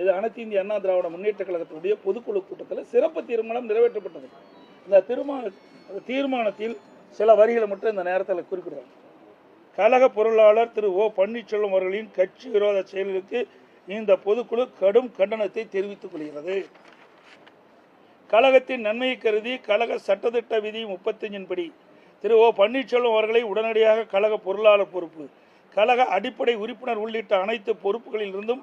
இது அனைத்து இந்திய அண்ணா திராவிட முன்னேற்ற கழகத்தினுடைய பொதுக்குழு கூட்டத்தில் சிறப்பு தீர்மானம் நிறைவேற்றப்பட்டது. இந்த தீர்மான தீர்மானத்தில் சில வரிகளை மட்டும் இந்த நேரத்தில் குறிப்பிடுறாங்க கழக பொருளாளர் திரு ஓ பன்னீர்செல்வம் அவர்களின் கட்சி விரோத செயல்களுக்கு இந்த பொதுக்குழு கடும் கண்டனத்தை தெரிவித்துக் கொள்கிறது. கழகத்தின் நன்மையை கருதி கழக சட்டத்திட்ட விதி முப்பத்தஞ்சின்படி திரு ஓ பன்னீர்செல்வம் அவர்களை உடனடியாக கழக பொருளாளர் பொறுப்பு கழக அடிப்படை உறுப்பினர் உள்ளிட்ட அனைத்து பொறுப்புகளில் இருந்தும்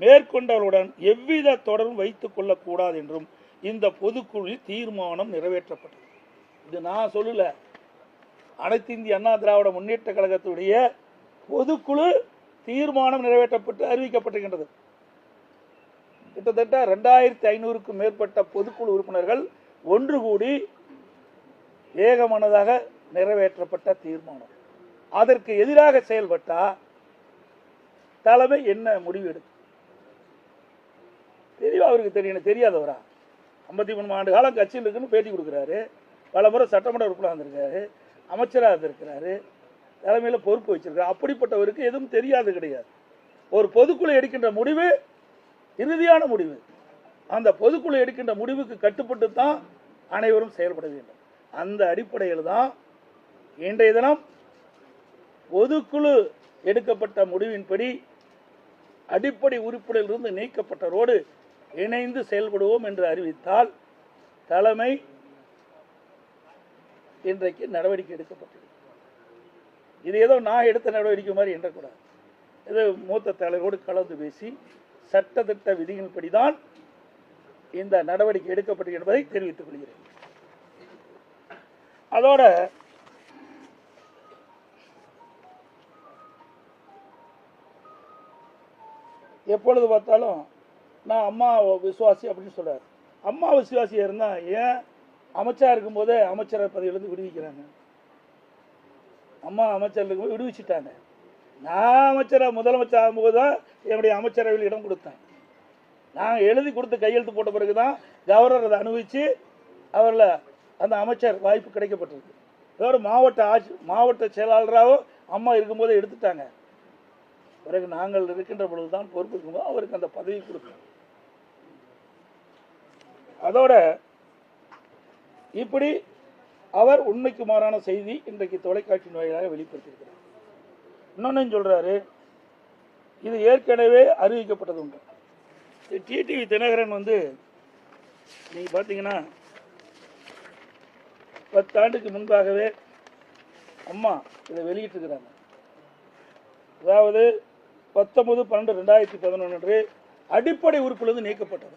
மேற்கொண்டவர்களுடன் எவ்வித தொடர்பும் வைத்துக் கொள்ளக்கூடாது என்றும் இந்த பொதுக்குழுவில் தீர்மானம் நிறைவேற்றப்பட்டது. இது நான் சொல்லல. அனைத்து இந்திய அண்ணா திராவிட முன்னேற்ற கழகத்துடைய பொதுக்குழு தீர்மானம் நிறைவேற்றப்பட்டு அறிவிக்கப்பட்டிருக்கின்றது. கிட்டத்தட்ட ரெண்டாயிரத்தி ஐநூறுக்கும் மேற்பட்ட பொதுக்குழு உறுப்பினர்கள் ஒன்று கூடி ஏகமனதாக நிறைவேற்றப்பட்ட தீர்மானம். அதற்கு எதிராக செயல்பட்டால் தலைமை என்ன முடிவு எடுக்கும்? தெளிவாக அவருக்கு தெரியும். தெரியாதவரா? ஐம்பத்தி மூணு ஆண்டு காலம் கட்சியில் இருக்குன்னு பேட்டி கொடுக்குறாரு. பல முறை சட்டமன்ற உறுப்பினர் வந்திருக்காரு அமைச்சராக இருந்திருக்கிறாரு தலைமையில் பொறுப்பு வச்சிருக்காரு அப்படிப்பட்டவருக்கு எதுவும் தெரியாது கிடையாது. ஒரு பொதுக்குழு எடுக்கின்ற முடிவு இறுதியான முடிவு. அந்த பொதுக்குழு எடுக்கின்ற முடிவுக்கு கட்டுப்பட்டு தான் அனைவரும் செயல்பட வேண்டும். அந்த அடிப்படையில் தான் இன்றைய தினம் பொதுக்குழு எடுக்கப்பட்ட முடிவின்படி அடிப்படை உறுப்பினரிலிருந்து நீக்கப்பட்டதோடு இணைந்து செயல்படுவோம் என்று அறிவித்தால் தலைமை இன்றைக்கு நடவடிக்கை எடுக்கப்பட்டது இது ஏதோ நான் எடுத்த நடவடிக்கை மாதிரி எண்ணக்கூடாது இது மூத்த தலைவரோடு கலந்து பேசி சட்டத்திட்ட விதிகளின்படி தான் இந்த நடவடிக்கை எடுக்கப்பட்டது என்பதை தெரிவித்துக் கொள்கிறேன். அதோட எப்பொழுது பார்த்தாலும் நான் அம்மா விசுவாசி அப்படின்னு சொல்கிறார் அம்மா விசுவாசியாக இருந்தால் ஏன் அமைச்சா இருக்கும்போதே அமைச்சர் பதவியிலேருந்து விடுவிக்கிறாங்க? அம்மா அமைச்சர் இருக்கும்போது விடுவிச்சிட்டாங்க. நான் அமைச்சராக முதலமைச்சர் ஆகும்போது தான் என்னுடைய அமைச்சரவையில் இடம் கொடுத்தேன். நான் எழுதி கொடுத்து கையெழுத்து போட்ட பிறகு தான் கவர்னர் அதை அனுபவித்து அவரில் அந்த அமைச்சர் வாய்ப்பு கிடைக்கப்பட்டிருக்கு. வேறு மாவட்ட ஆட்சி மாவட்ட செயலாளராகவும் அம்மா இருக்கும்போதே எடுத்துட்டாங்க. பிறகு நாங்கள் இருக்கின்ற பொழுது தான் பொறுப்பு இருக்கும்போது அவருக்கு அந்த பதவி கொடுக்கணும் அதோட இப்படி அவர் உண்மைக்கு மாறான செய்தி இன்றைக்கு தொலைக்காட்சி வாயிலாக வெளிப்படுத்தியிருக்கிறார். இன்னொன்னு சொல்றாரு இது ஏற்கனவே அறிவிக்கப்பட்டது உண்டு. டிடிவி தினகரன் வந்து நீங்கள் பார்த்தீங்கன்னா பத்தாண்டுக்கு முன்பாகவே அம்மா இதை வெளியிட்டிருக்கிறாங்க. அதாவது பத்தொன்பது பன்னெண்டு ரெண்டாயிரத்தி பதினொன்று அன்று அடிப்படை உறுப்பிலிருந்து நீக்கப்பட்டது.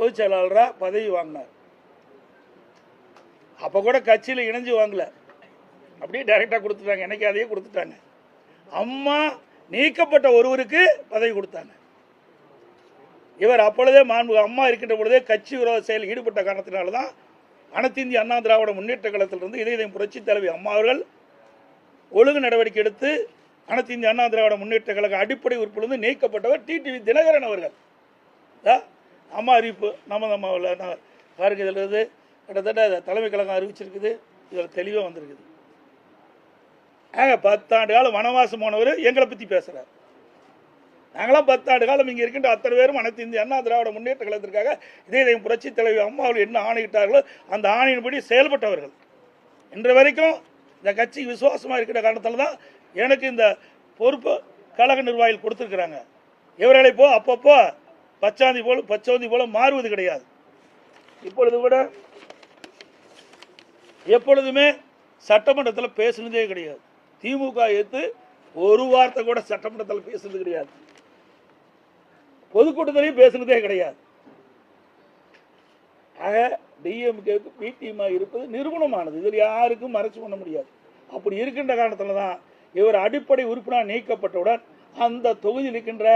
பொதுச் செயலாளராக பதவி வாங்கினார். அப்போ கூட கட்சியில் இணைஞ்சு வாங்கல. அப்படியே டைரெக்டாக கொடுத்துட்டாங்க. எனக்கு அதையே கொடுத்துட்டாங்க. அம்மா நீக்கப்பட்ட ஒருவருக்கு பதவி கொடுத்தாங்க. இவர் அப்பொழுதே மாண்பு அம்மா இருக்கின்ற பொழுதே கட்சி விரோத செயலில் ஈடுபட்ட காரணத்தினால தான் அனைத்து இந்திய அண்ணா திராவிட முன்னேற்ற கழகத்திலிருந்து இதய புரட்சி தலைவி அம்மா அவர்கள் ஒழுங்கு நடவடிக்கை எடுத்து அனைத்து இந்திய அண்ணா திராவிட முன்னேற்ற கழக அடிப்படை உறுப்பிலிருந்து நீக்கப்பட்டவர் டிடிவி தினகரன் அவர்கள். நம்ம அம்மா அறிவிப்பு நம்ம நம்ம உள்ள- நான் பாருங்க இதில் இருந்து கிட்டத்தட்ட தலைமை கழகம் அறிவிச்சிருக்குது. இதில் தெளிவாக வந்திருக்குது. ஆக பத்தாண்டு காலம் வனவாசம் போனவர் எங்களை பற்றி பேசுகிறார் நாங்களாம் பத்தாண்டு காலம் இங்கே இருக்கின்ற அத்தனை பேரும் அனைத்து இந்திய அண்ணா திராவிட முன்னேற்ற கழகத்திற்காக இதே இதயம் புரட்சி தலைவி அம்மா என்ன ஆணையிட்டார்களோ அந்த ஆணையின்படி செயல்பட்டவர்கள். இன்று வரைக்கும் இந்த கட்சிக்கு விசுவாசமாக இருக்கிற காரணத்தில் தான் எனக்கு இந்த பொறுப்பு கழக நிர்வாகிகள் கொடுத்துருக்குறாங்க. இவர்களை போ அப்பப்போ பச்சாந்தி போல பச்சோந்தி போல மாறுவது கிடையாது. இப்பொழுது கூட எப்பொழுதுமே சட்டமன்றத்தில் பேசுனதே கிடையாது. திமுக எடுத்து ஒரு வார்த்தை கூட சட்டமன்றத்தில் பேசுனது கிடையாது. பொதுக்கூட்டத்திலையும் பேசுனதே கிடையாது. ஆக டிஎம்கேக்கு பிடிஎம்மா இருப்பது நிறுவனமானது. இதில் யாருக்கும் மறைச்சு பண்ண முடியாது. அப்படி இருக்கின்ற காரணத்தில் தான் இவர் அடிப்படை உறுப்பினர் நீக்கப்பட்டவுடன் அந்த தொகுதியில் இருக்கின்ற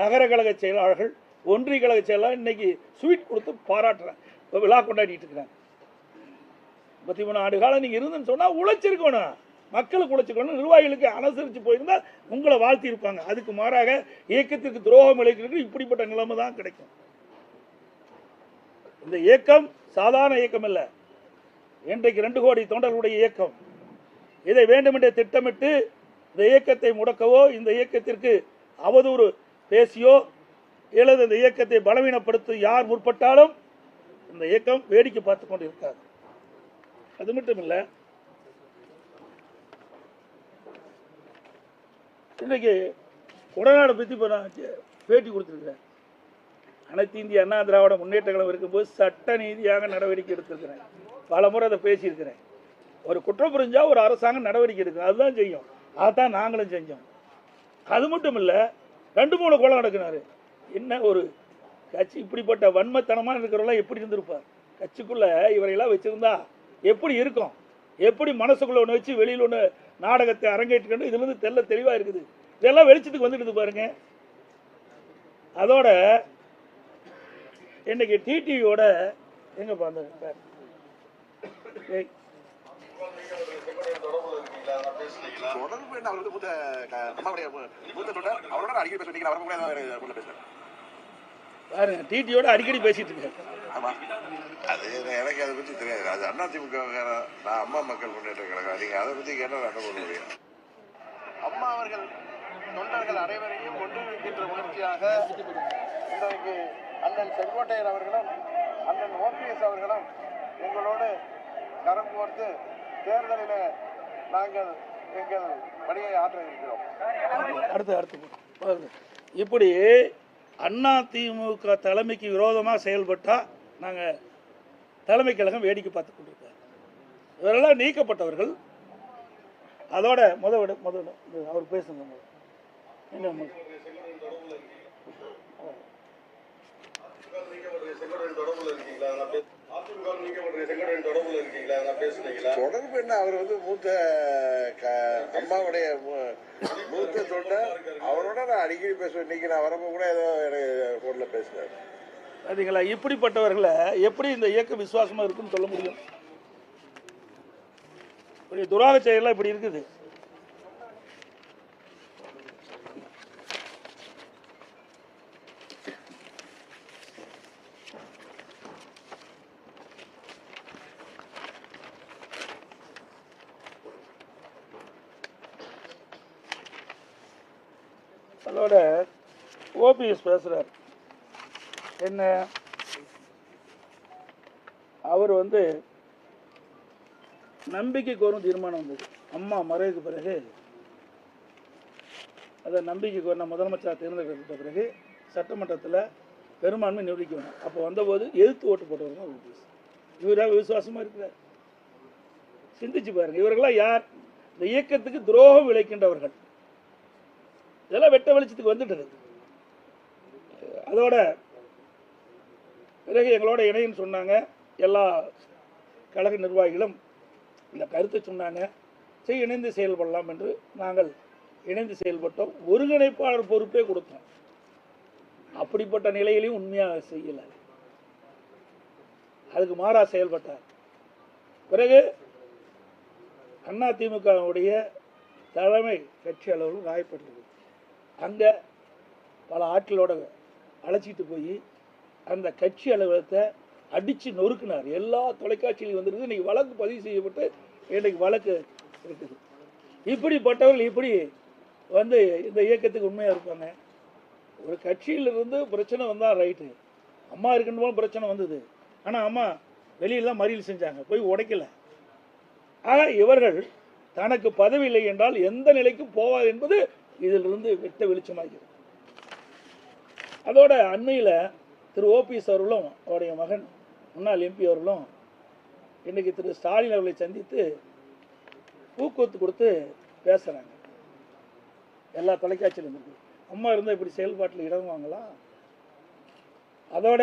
நகர கழக செயலாளர்கள் ஒன்றிய கழக செயலாளர் இன்னைக்கு ஸ்வீட் கொடுத்து பாராட்டுறேன் விழா கொண்டாடிட்டு இருக்கிறேன். முப்பத்தி மூணு ஆண்டு காலம் நீங்கள் இருந்துன்னு சொன்னால் உழைச்சிருக்கணும். மக்களுக்கு உழைச்சிக்கணும் நிர்வாகிகளுக்கு அனுசரித்து போயிருந்தால் உங்களை வாழ்த்தி இருப்பாங்க. அதுக்கு மாறாக இயக்கத்திற்கு துரோகம் இழைக்கிறது இப்படிப்பட்ட நிலைமை தான் கிடைக்கும். இந்த இயக்கம் சாதாரண இயக்கம் இல்லை. இன்றைக்கு ரெண்டு கோடி தொண்டர்களுடைய இயக்கம். இதை வேண்டுமென்றே திட்டமிட்டு இந்த இயக்கத்தை முடக்கவோ இந்த இயக்கத்திற்கு அவதூறு பேசியோ அல்லது இந்த இயக்கத்தை பலவீனப்படுத்த யார் முற்பட்டாலும் இந்த இயக்கம் வேடிக்கை பார்த்து கொண்டு இருக்காது அது மட்டும் இல்லை இன்னைக்கு உடனாடை பற்றி இப்போ நான் பேட்டி கொடுத்துருக்கிறேன் அனைத்து இந்திய அண்ணா திராவிட முன்னேற்ற கழகம் இருக்கும்போது சட்ட நீதியாக நடவடிக்கை எடுத்திருக்கிறேன். பல முறை அதை பேசியிருக்கிறேன். ஒரு குற்றம் புரிஞ்சால் ஒரு அரசாங்கம் நடவடிக்கை எடுக்கும். அதுதான் செய்யும். அதான் நாங்களும் செஞ்சோம். அது மட்டும் இல்லை ரெண்டு மூணு கொலை நடக்குனாரு. என்ன ஒரு கட்சி இப்படிப்பட்ட வன்மத்தனமாக இருக்கிறவங்களாம் எப்படி இருந்திருப்பார்? கட்சிக்குள்ளே இவரையெல்லாம் வச்சிருந்தா எப்படி இருக்கும்? எப்படி மனசுக்குள்ளே ஒன்று வச்சு வெளியில் ஒன்று நாடகத்தை அரங்கேற்றுக்கணும்? இதுலேருந்து தெல்ல தெளிவாக இருக்குது. இதெல்லாம் வெளிச்சத்துக்கு வந்துடுது பாருங்க. அதோட இன்னைக்கு டிடிவியோட எங்கே பார்த்து தொடர்பு என்ன? அவர் அவரோட அடிக்கடி பேசுவீங்க அவரை கூட பேசுறேன் பாருங்க டிடியோட அடிக்கடி பேசிட்டு இருக்காரு ஆமா. அது எனக்கு அதை பத்தி தெரியாது. அது அண்ணா திமுக நான் அம்மா மக்கள் முன்னேற்ற கழகம். நீங்க அதை பத்தி கேட்டா நான் என்ன பண்ண முடியும் அம்மா அவர்கள் தொண்டர்கள் அனைவரையும் ஒன்றிணைக்கின்ற முயற்சியாக இன்றைக்கு அண்ணன் செங்கோட்டையர் அவர்களும் அண்ணன் ஓபிஎஸ் அவர்களும் எங்களோடு கரம் கோர்த்து தேர்தலில் நாங்கள் எங்கள் பணியை ஆற்ற இருக்கிறோம் அடுத்து அடுத்து. இப்படி அண்ணா திமுக தலைமைக்கு விரோதமாக செயல்பட்டா நாங்கள் தலைமை கழகம் வேடிக்கை பார்த்து கொண்டிருக்கோம் இவரெல்லாம் நீக்கப்பட்டவர்கள். அதோட முத விட முத அவர் பேசுங்க என்ன தொடர்பு என்ன? அவர் வந்து மூத்த அம்மாவுடைய மூத்த தொண்டர் அவரோட நான் அடிக்கடி பேசுவேன். இன்னைக்கு நான் வரப்போ கூட ஏதோ எனக்கு போன்ல பேசுறாரு சரிங்களா இப்படிப்பட்டவர்களை எப்படி இந்த இயக்கம் விசுவாசமாக இருக்குன்னு சொல்ல முடியும்? இப்படி துராக செயலாம் இப்படி இருக்குது. அதோட ஓபிஎஸ் பேசுகிறார் என்ன? அவர் வந்து நம்பிக்கை கோரும் தீர்மானம் வந்தது. அம்மா மறைவுக்கு பிறகு அதை நம்பிக்கை கோரின முதலமைச்சராக தேர்ந்தெடுக்கப்பட்ட பிறகு சட்டமன்றத்தில் பெரும்பான்மை நிரூபிக்க வேணும் அப்போ வந்தபோது எதிர்த்து ஓட்டு போட்டவர் தான் ஓபிஎஸ். இவராக விசுவாசமாக இருக்கிறார். சிந்திச்சு பாருங்க இவர்களாக யார்? இந்த இயக்கத்துக்கு துரோகம் விளைக்கின்றவர்கள். இதெல்லாம் வெட்ட வெளிச்சத்துக்கு வந்துட்டது. அதோட பிறகு எங்களோட இணைன்னு சொன்னாங்க. எல்லா கழக நிர்வாகிகளும் இந்த கருத்தை சொன்னாங்க. சரி இணைந்து செயல்படலாம் என்று நாங்கள் இணைந்து செயல்பட்டோம். ஒருங்கிணைப்பாளர் பொறுப்பே கொடுத்தோம். அப்படிப்பட்ட நிலையிலையும் உண்மையாக செய்யலை. அதுக்கு மாறா செயல்பட்டார். பிறகு அண்ணா திமுகவுடைய தலைமை கட்சி அளவில் காயப்பட்டிருக்கு அங்கே பல ஆட்களோட அழைச்சிட்டு போய் அந்த கட்சி அலுவலகத்தை அடித்து நொறுக்குனார். எல்லா தொலைக்காட்சியிலையும் வந்துருக்குது. இன்னைக்கு வழக்கு பதிவு செய்யப்பட்டு இன்றைக்கு வழக்கு இருக்குது. இப்படிப்பட்டவர்கள் இப்படி வந்து இந்த இயக்கத்துக்கு உண்மையாக இருப்பாங்க? ஒரு கட்சியிலிருந்து பிரச்சனை வந்தால் ரைட்டு. அம்மா இருக்குன்னு பிரச்சனை வந்தது. ஆனால் அம்மா வெளியில மறியல் செஞ்சாங்க. போய் உடைக்கல. ஆக இவர்கள் தனக்கு பதவி இல்லை என்றால் எந்த நிலைக்கும் போவாது என்பது இதிலிருந்து வெட்ட வெளிச்சமாகிறது. அதோட அண்மையில் திரு ஓபிஎஸ் அவர்களும் அவருடைய மகன் முன்னாள் எம்பி அவர்களும் இன்றைக்கி திரு ஸ்டாலின் அவர்களை சந்தித்து ஊக்குவத்து கொடுத்து பேசுகிறாங்க எல்லா தொலைக்காட்சியிலும் இருக்குது அம்மா இருந்தால் இப்படி செயல்பாட்டில் இடங்குவாங்களா அதோட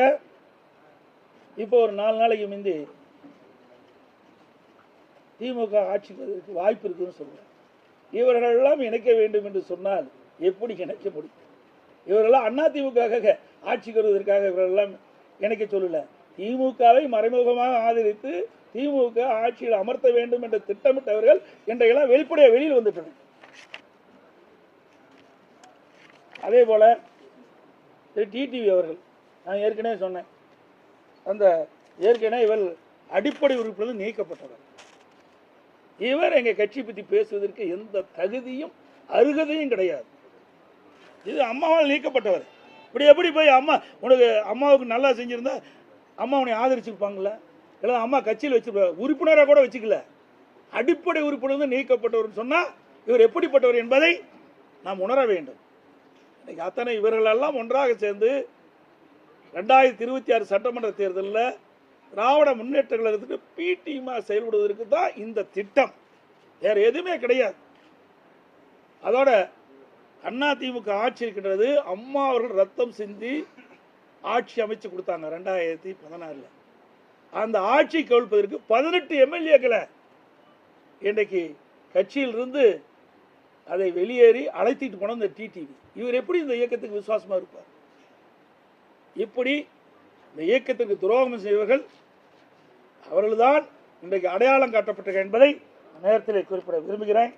இப்போ ஒரு நாலு நாளைக்கு முந்தி திமுக ஆட்சிக்கு வாய்ப்பு இருக்குதுன்னு சொல்லுவாங்க இவர்களெல்லாம் இணைக்க வேண்டும் என்று சொன்னால் எப்படி இணைக்க முடியும்? இவரெல்லாம் அண்ணா திமுக ஆட்சிக்கு வருவதற்காக இவரெல்லாம் இணைக்க சொல்லல. திமுகவை மறைமுகமாக ஆதரித்து திமுக ஆட்சியில் அமர்த்த வேண்டும் என்று திட்டமிட்டவர்கள் இன்றையெல்லாம் வெளிப்படையாக வெளியில் வந்துட்டனர். அதே போல திரு டிடிவி அவர்கள் நான் ஏற்கனவே சொன்னேன். அந்த ஏற்கனவே இவர் அடிப்படை உறுப்பிலிருந்து நீக்கப்பட்டவர் இவர் எங்கள் கட்சி பற்றி பேசுவதற்கு எந்த தகுதியும் அருகதையும் கிடையாது. இது அம்மாவால் நீக்கப்பட்டவர். இப்படி எப்படி போய் அம்மா உனக்கு அம்மாவுக்கு நல்லா செஞ்சுருந்தா அம்மா உன்னை ஆதரிச்சிருப்பாங்களே இல்லை அம்மா கட்சியில் வச்சிருப்பா உறுப்பினராக கூட வச்சுக்கல. அடிப்படை உறுப்பினர் நீக்கப்பட்டவர்னு சொன்னால் இவர் எப்படிப்பட்டவர் என்பதை நாம் உணர வேண்டும். இன்றைக்கி அத்தனை இவர்களெல்லாம் ஒன்றாக சேர்ந்து ரெண்டாயிரத்தி இருபத்தி ஆறு சட்டமன்ற தேர்தலில் திராவிட முன்னேற்ற கழகத்துக்கு பிடிமா செயல்படுவதற்கு தான் இந்த திட்டம். வேற எதுவுமே கிடையாது. அதோட அண்ணா திமுக ஆட்சி இருக்கின்றது அம்மா அவர்கள் ரத்தம் சிந்தி ஆட்சி அமைச்சு கொடுத்தாங்க ரெண்டாயிரத்தி பதினாறுல. அந்த ஆட்சி கவிழ்ப்பதற்கு பதினெட்டு எம்எல்ஏக்களை இன்றைக்கு கட்சியிலிருந்து அதை வெளியேறி அழைத்திட்டு போன இந்த டிடிவி இவர் எப்படி இந்த இயக்கத்துக்கு விசுவாசமாக இருப்பார்? இப்படி இந்த இயக்கத்திற்கு துரோகம் செய்வர்கள் அவர்கள்தான் இன்றைக்கு அடையாளம் காட்டப்பட்டிருக்க என்பதை நேரத்தில் குறிப்பிட விரும்புகிறேன்.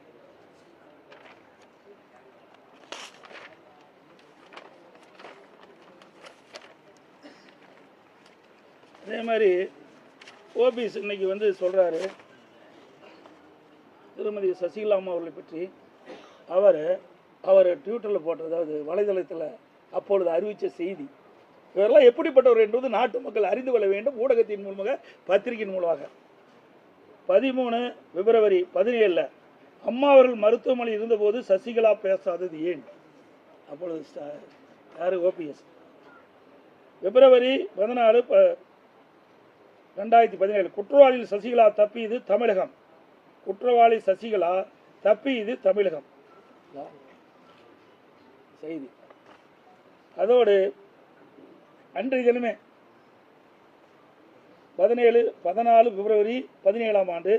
அதே மாதிரி ஓபிஎஸ் இன்னைக்கு வந்து சொல்றாரு திருமதி சசிகலா அம்மா அவர்களை பற்றி. அவர் அவர் ட்விட்டரில் போட்ட அதாவது வலைதளத்தில் அப்பொழுது அறிவித்த செய்தி இவரெல்லாம் எப்படிப்பட்டவர் என்பது நாட்டு மக்கள் அறிந்து கொள்ள வேண்டும். ஊடகத்தின் மூலமாக பத்திரிகையின் மூலமாக. பதிமூணு பிப்ரவரி பதினேழில் அம்மா அவர்கள் மருத்துவமனையில் இருந்தபோது சசிகலா பேசாதது ஏன்? அப்பொழுது யார்? ஓபிஎஸ். பிப்ரவரி பதினாலு ப- ரெண்டாயிரத்தி பதினேழு. குற்றவாளியில் சசிகலா தப்பியது தமிழகம். குற்றவாளி சசிகலா தப்பியது தமிழகம். செய்தி. அதோடு அன்றைய தினமே பதினேழு பதினாலு பிப்ரவரி பதினேழாம் ஆண்டு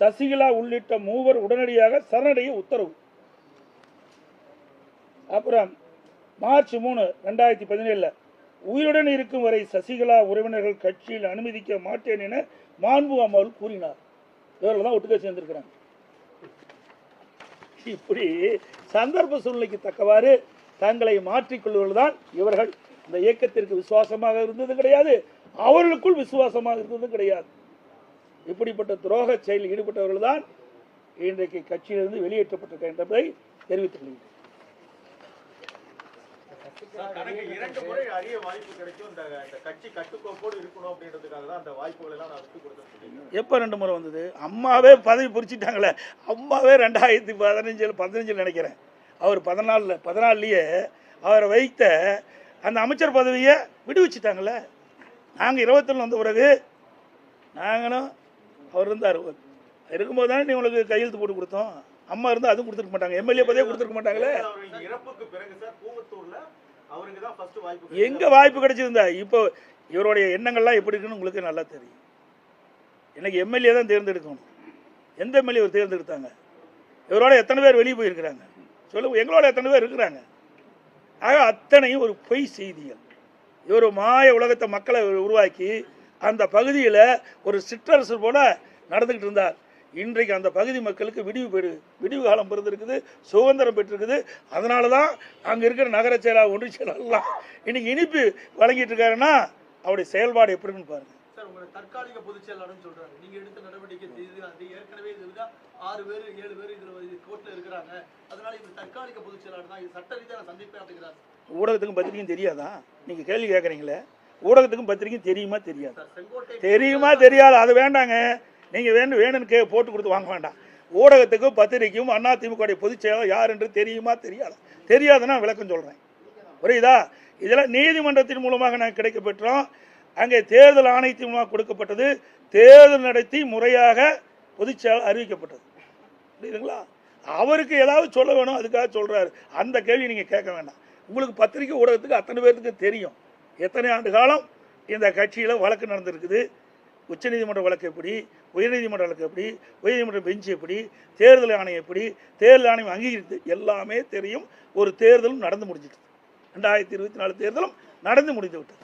சசிகலா உள்ளிட்ட மூவர் உடனடியாக சரணடைய உத்தரவு. அப்புறம் மார்ச் மூணு ரெண்டாயிரத்தி பதினேழுல உயிருடன் இருக்கும் வரை சசிகலா உறவினர்கள் கட்சியில் அனுமதிக்க மாட்டேன் என மாண்பு அம்மாள் கூறினார். இவர்கள் தான் ஒட்டுக்க சேர்ந்திருக்கிறாங்க. இப்படி சந்தர்ப்ப சூழ்நிலைக்கு தக்கவாறு தங்களை மாற்றிக்கொள்வர்கள் தான் இவர்கள். இந்த இயக்கத்திற்கு விசுவாசமாக இருந்தது கிடையாது. அவர்களுக்குள் விசுவாசமாக இருந்தது கிடையாது. இப்படிப்பட்ட துரோக செயலில் ஈடுபட்டவர்கள் தான் இன்றைக்கு கட்சியிலிருந்து வெளியேற்றப்பட்டிருக்க என்பதை தெரிவித்துக் கொள்கிறேன். தனக்கு இரண்டு முறை அறிய வாய்ப்பு கிடைக்கும். இந்த கட்சி கட்டுக்கோப்போடு இருக்கணும் அப்படின்றதுக்காக தான் அந்த வாய்ப்புகள் எல்லாம் நான் விட்டு கொடுத்துருக்கேன் எப்போ ரெண்டு முறை வந்தது? அம்மாவே பதவி பிடிச்சிட்டாங்களே அம்மாவே ரெண்டாயிரத்தி பதினஞ்சில் பதினஞ்சில் நினைக்கிறேன். அவர் பதினாலில் பதினாலுலேயே அவரை வைத்த அந்த அமைச்சர் பதவியை விடுவிச்சிட்டாங்கல்ல? நாங்கள் இருபத்தொன்று வந்த பிறகு நாங்களும் அவர் இருந்தார். இருக்கும்போது தானே நீ உங்களுக்கு கையெழுத்து போட்டு கொடுத்தோம். அம்மா இருந்தால் அதுவும் கொடுத்துருக்க மாட்டாங்க. எம்எல்ஏ பதவியே கொடுத்துருக்க மாட்டாங்களே? எங்கே வாய்ப்பு கிடைச்சிருந்தா? இப்போ இவருடைய எண்ணங்கள்லாம் எப்படி இருக்குன்னு உங்களுக்கு நல்லா தெரியும். எனக்கு எம்எல்ஏ தான் தேர்ந்தெடுக்கணும். எந்த எம்எல்ஏ இவர் தேர்ந்தெடுத்தாங்க? இவரோட எத்தனை பேர் வெளியே போயிருக்கிறாங்க? சொல்லுங்க. எங்களோட எத்தனை பேர் இருக்கிறாங்க? ஆக அத்தனையும் ஒரு பொய் செய்திகள். இவர் மாய உலகத்தை மக்களை உருவாக்கி அந்த பகுதியில் ஒரு சிற்றரசு போல நடந்துக்கிட்டு இருந்தார். இன்றைக்கு அந்த பகுதி மக்களுக்கு விடிவு பெறு விடிவு காலம் பிறந்திருக்குது சுதந்திரம் பெற்றிருக்குது. அதனால தான் அங்கே இருக்கிற நகர செயலாளர் ஒன்றிய செயலாளர்லாம் இன்னைக்கு இனிப்பு வழங்கிட்டு இருக்காருன்னா அவருடைய செயல்பாடு எப்படின்னு பாருங்க. தற்காலிக பொதுச் செயலாளர்னு சொல்றாங்க. நீங்க எடுத்த நடவடிக்கை ஏற்கனவே ஆறு பேர் ஏழு பேர் இதுல இது கோர்ட்ல இருக்கிறாங்க. அதனால இது தற்காலிக பொதுச் செயலாளர் தான். இது சட்ட ரீதியான சந்திப்பேன் அப்படிங்கிறார் ஊடகத்துக்கும் பத்திரிக்கையும் தெரியாதா? நீங்க கேள்வி கேட்குறீங்களே? ஊடகத்துக்கும் பத்திரிக்கையும் தெரியுமா தெரியாது? தெரியுமா தெரியாது. அது வேண்டாங்க. நீங்க வேணும் வேணும்னு கே போட்டு கொடுத்து வாங்க வேண்டாம். ஊடகத்துக்கும் பத்திரிக்கையும் அண்ணா திமுக பொதுச் செயலாளர் யார் என்று தெரியுமா தெரியாதா? தெரியாதுன்னா விளக்கம் சொல்றேன். புரியுதா? இதெல்லாம் நீதிமன்றத்தின் மூலமாக நாங்கள் கிடைக்க பெற்றோம் அங்கே தேர்தல் ஆணையத்தின் மூலமாக கொடுக்கப்பட்டது. தேர்தல் நடத்தி முறையாக பொதுச்செயலாளர் அறிவிக்கப்பட்டது. புரியுதுங்களா? அவருக்கு ஏதாவது சொல்ல வேணும் அதுக்காக சொல்கிறாரு அந்த கேள்வி நீங்கள் கேட்க வேண்டாம். உங்களுக்கு பத்திரிகை ஊடகத்துக்கு அத்தனை பேர்த்துக்கு தெரியும். எத்தனை ஆண்டு காலம் இந்த கட்சியில் வழக்கு நடந்திருக்குது? உச்சநீதிமன்ற வழக்கு எப்படி? உயர்நீதிமன்ற வழக்கு எப்படி? உயர்நீதிமன்ற பெஞ்ச் எப்படி? தேர்தல் ஆணையம் எப்படி? தேர்தல் ஆணையம் அங்கீகரித்து எல்லாமே தெரியும். ஒரு தேர்தலும் நடந்து முடிஞ்சிட்டு ரெண்டாயிரத்தி இருபத்தி நாலு தேர்தலும் நடந்து முடிந்து விட்டது.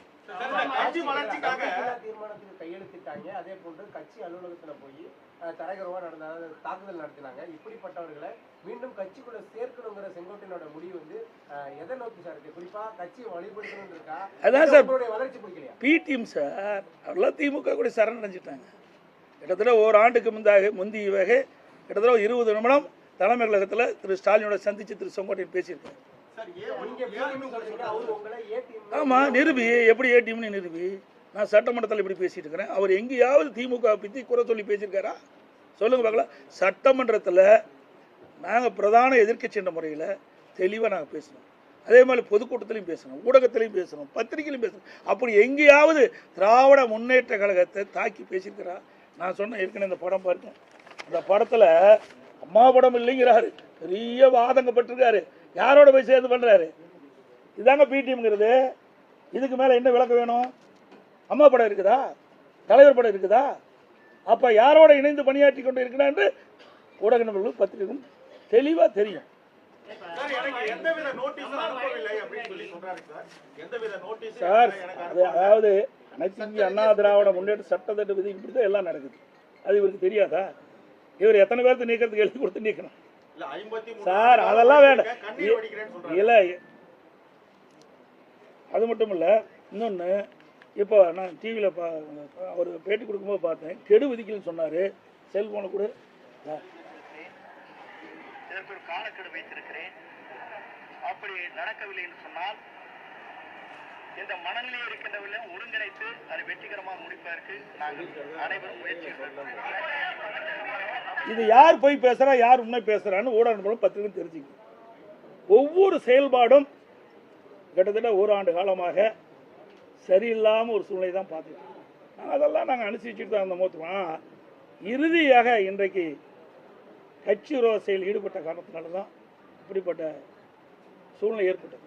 கையெழுத்திட்டாங்க அதே போன்று கட்சி அலுவலகத்துல போய் அஹ், தரகரவா நடந்த அதாவது தாக்குதல் நடத்தினாங்க இப்படிப்பட்டவர்களை மீண்டும் கட்சிக்குள்ள சேர்க்கணுங்கிற செங்கோட்டையனோட முடிவு வந்து எதை நோக்கி சார் இருக்கு குறிப்பா கட்சியை வழிபடுத்தணும் இருக்கா அதான் சார். வளர்ச்சி பிடிக்கலையா பி டீம் சார் அவரெல்லாம் திமுக கூட சரணடைஞ்சிட்டாங்க கிட்டத்தட்ட ஒரு ஆண்டுக்கு முந்தாக முந்தியவாக கிட்டத்தட்ட ஒரு இருபது நிமிடம் தலைமை கழகத்தில் திரு ஸ்டாலினோட சந்திச்சு திரு செங்கோட்டையன் பேசியிருக்காரு ஆமாம் நிரூபி எப்படி ஏ டீம்னு நிரூபி நான் சட்டமன்றத்தில் இப்படி பேசிட்டு இருக்கிறேன். அவர் எங்கேயாவது திமுக பற்றி குறை சொல்லி பேசியிருக்காரா? சொல்லுங்கள் பார்க்கலாம். சட்டமன்றத்தில் நாங்கள் பிரதான எதிர்க்கட்சி என்ற முறையில் தெளிவாக நாங்கள் பேசணும். அதே மாதிரி பொதுக்கூட்டத்திலையும் பேசணும் ஊடகத்திலையும் பேசணும் பத்திரிகையிலையும் பேசணும். அப்படி எங்கேயாவது திராவிட முன்னேற்ற கழகத்தை தாக்கி பேசியிருக்கிறா நான் சொன்ன ஏற்கனவே இந்த படம் பாருங்க. அந்த படத்தில் அம்மா படம் இல்லைங்கிறாரு. பெரிய வாதங்கப்பட்டிருக்காரு யாரோட போய் சேர்ந்து பண்ணுறாரு இதாங்க பிடிஎம்ங்கிறது இதுக்கு மேலே என்ன விளக்கம் வேணும்? அம்மா படம் இருக்குதா? தலைவர் படம் இருக்குதா? அப்போ யாரோட இணைந்து பணியாற்றி கொண்டு இருக்கிறான் என்று ஊடக நபர்களும் பத்திரிகைகளும் தெளிவாக தெரியும். சார் அதாவது அனைத்து இந்திய அண்ணா திராவிட முன்னேற்ற சட்டத்திட்ட விதி இப்படி தான் எல்லாம் நடக்குது. அது இவருக்கு தெரியாதா? இவர் எத்தனை பேர்த்து நீக்கிறதுக்கு எழுதி கொடுத்து நீக்கணும்? சார் அதெல்லாம் வேண்டாம். இல்லை அது மட்டும் இல்லை இன்னொன்று இப்போ நான் டிவியில் பா அவர் பேட்டி கொடுக்கும்போது பார்த்தேன். கெடு விதிக்கலன்னு சொன்னார். செல்ஃபோனை கூட. இதற்கு ஒரு காலக்கெடு வைத்திருக்கிறேன். அப்படி நடக்கவில்லை என்று சொன்னால் இந்த மனநிலையில் இருக்கின்றவர்களை ஒருங்கிணைத்து அதை வெற்றிகரமாக முடிப்பதற்கு நாங்கள் அனைவரும் முயற்சி இது யார் போய் பேசுறா யார் உண்மை பேசுறான்னு ஊடக நண்பர்களும் பத்திரிகை தெரிஞ்சுக்கணும். ஒவ்வொரு செயல்பாடும் கிட்டத்தட்ட ஓராண்டு காலமாக சரியில்லாமல் ஒரு சூழ்நிலை தான் பார்த்துட்டு அதெல்லாம் நாங்கள் அனுசரிச்சுட்டு தான் இருந்த மோத்துவோம் இறுதியாக இன்றைக்கு கட்சி விரோத ஈடுபட்ட காரணத்தினால தான் இப்படிப்பட்ட சூழ்நிலை ஏற்பட்டது.